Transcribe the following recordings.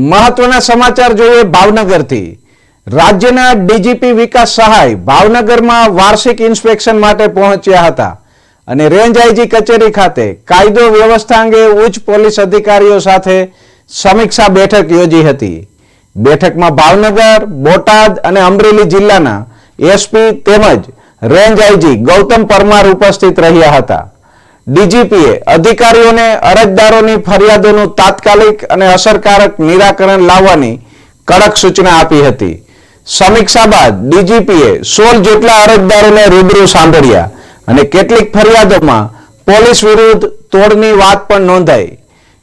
મહત્વના સમાચાર જોઈએ ભાવનગરથી. રાજ્યના ડીજીપી વિકાસ સહાય ભાવનગરમાં વાર્ષિક ઇન્સ્પેક્શન માટે પહોંચ્યા હતા અને રેન્જ આઈજી કચેરી ખાતે કાયદો વ્યવસ્થા અંગે ઉચ્ચ પોલીસ અધિકારીઓ સાથે સમીક્ષા બેઠક યોજી હતી. બેઠકમાં ભાવનગર, બોટાદ અને અમરેલી જિલ્લાના એસપી તેમજ રેન્જ આઈજી ગૌતમ પરમાર ઉપસ્થિત રહ્યા હતા. ડીજીપીએ અધિકારીઓને અરજદારોની ફરિયાદોનું તાત્કાલિક અને અસરકારક નિરાકરણ લાવવાની કડક સૂચના આપી હતી. સમીક્ષા બાદ ડીજીપીએ સોળ જેટલા અરજદારોને રૂબરૂ સાંભળ્યા અને કેટલીક ફરિયાદોમાં પોલીસ વિરુદ્ધ તોડની વાત પણ નોંધાઈ.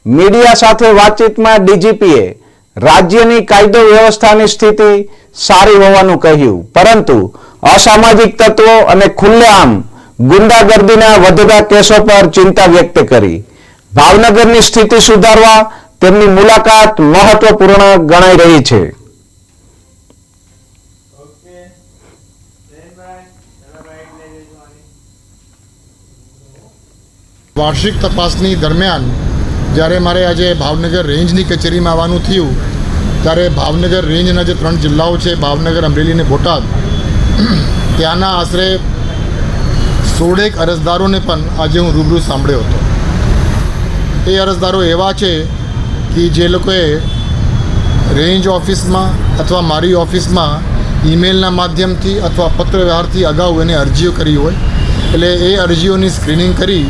મીડિયા સાથે વાતચીતમાં ડીજીપીએ રાજ્યની કાયદો વ્યવસ્થાની સ્થિતિ સારી હોવાનું કહ્યું, પરંતુ અસામાજિક તત્વો અને ખુલ્લેઆમ ગુંડાગર્દીના વધતા કેસો પર ચિંતા વ્યક્ત કરી. ભાવનગરની સ્થિતિ સુધારવા તેમની મુલાકાત મહત્વપૂર્ણ ગણાઈ રહી છે. વાર્ષિક તપાસની દરમિયાન જ્યારે મારે આજે ભાવનગર રેન્જની કચેરીમાં આવવાનું થયું, ત્યારે ભાવનગર રેન્જના જે ત્રણ જિલ્લાઓ છે, ભાવનગર, અમરેલી અને બોટાદ, ત્યાંના આશરે સોળેક અરજદારોને પણ આજે હું રૂબરૂ સાંભળ્યો હતો. એ અરજદારો એવા છે કે જે લોકોએ રેન્જ ઓફિસમાં અથવા મારી ઓફિસમાં ઈમેલના માધ્યમથી અથવા પત્ર વ્યવહારથી અગાઉ એને અરજીઓ કરી હોય, એટલે એ અરજીઓની સ્ક્રીનિંગ કરી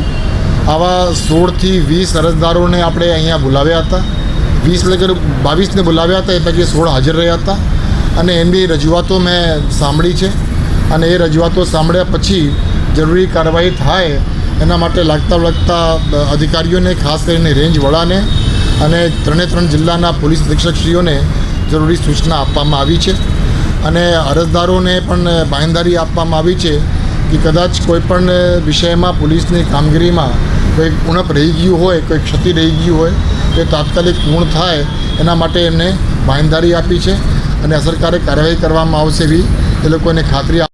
આવા સોળથી વીસ અરજદારોને આપણે અહીંયા બોલાવ્યા હતા. વીસ લગર બાવીસને બોલાવ્યા હતા, એ પૈકી સોળ હાજર રહ્યા હતા. અને એમની રજૂઆતો મેં સાંભળી છે. અને એ રજૂઆતો સાંભળ્યા પછી જરૂરી કાર્યવાહી થાય, એના માટે લાગતા વળગતા અધિકારીઓને, ખાસ કરીને રેન્જ વડાને અને ત્રણે ત્રણ જિલ્લાના પોલીસ અધિક્ષકશ્રીઓને જરૂરી સૂચના આપવામાં આવી છે. અને અરજદારોને પણ બાંયધારી આપવામાં આવી છે કે કદાચ કોઈ પણ વિષયમાં પોલીસની કામગીરીમાં કોઈ ઉણપ રહી ગયું હોય, કોઈ ક્ષતિ રહી ગયું હોય તે તાત્કાલિક પૂર્ણ થાય, એના માટે એમને બાંયધારી આપી છે. અને અસરકારક કાર્યવાહી કરવામાં આવશે એવી એ લોકોને ખાતરી